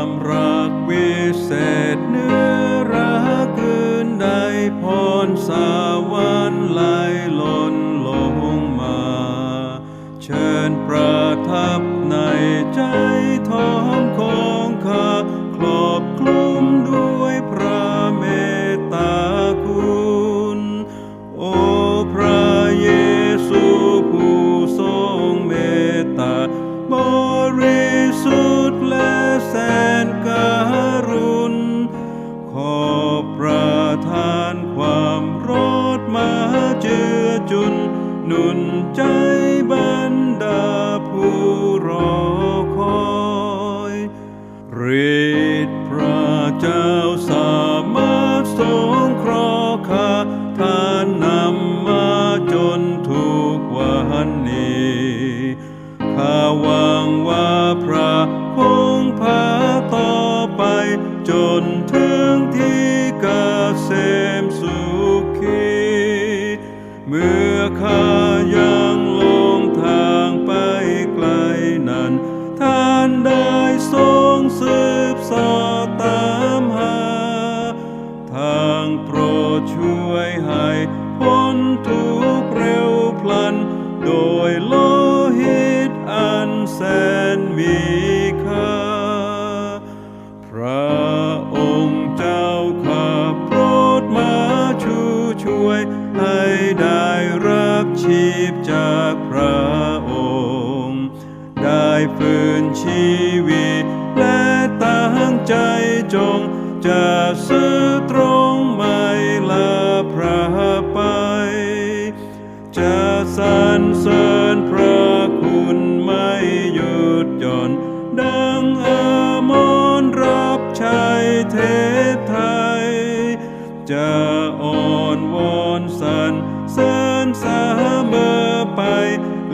ความรักวิเศษเนื้อรักเกินใดพรสวรรค์ไหลล้นลงมา เชิญประทับ นุนใจบรรดาผู้รอคอยฤทธิ์พระเจ้าสามารถทรงคราะห์คาทานนำมาจนถูกวันนี้ข้าหวังว่าพระคงพาต่อไปจนถึงที่กเกษมสุข เมื่อข้ายังลงทางไปไกลนั้น ท่านได้ทรงสืบสอตามหา ทางโปรดช่วยให้พ้นทุกเร็วพลัน โดยโล พจากพระองค์ ได้ฟื้นชีวิต และตั้งใจจง จะซื้อตรงไม่ลาพระไป จะสรรเสริญพระคุณไม่หยุดหย่อน ดังอามอนรับใช้เทพไทย จะอ่อนวอนสันเสริ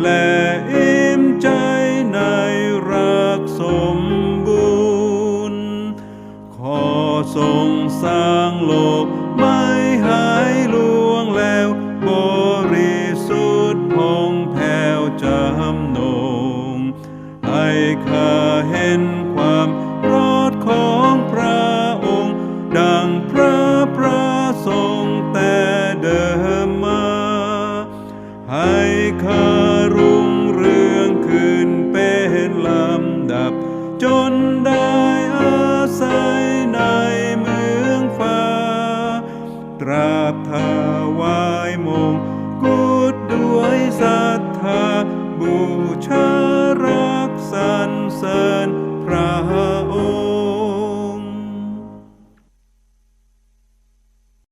และอิ่มใจในรักสมบูรณ์ ขอทรงสร้างโลกไม่หายลวงแล้ว บริสุทธิ์พองแผ่วจำนงให้ข้าเห็นความ ศธาบูชารักสรรเสริญ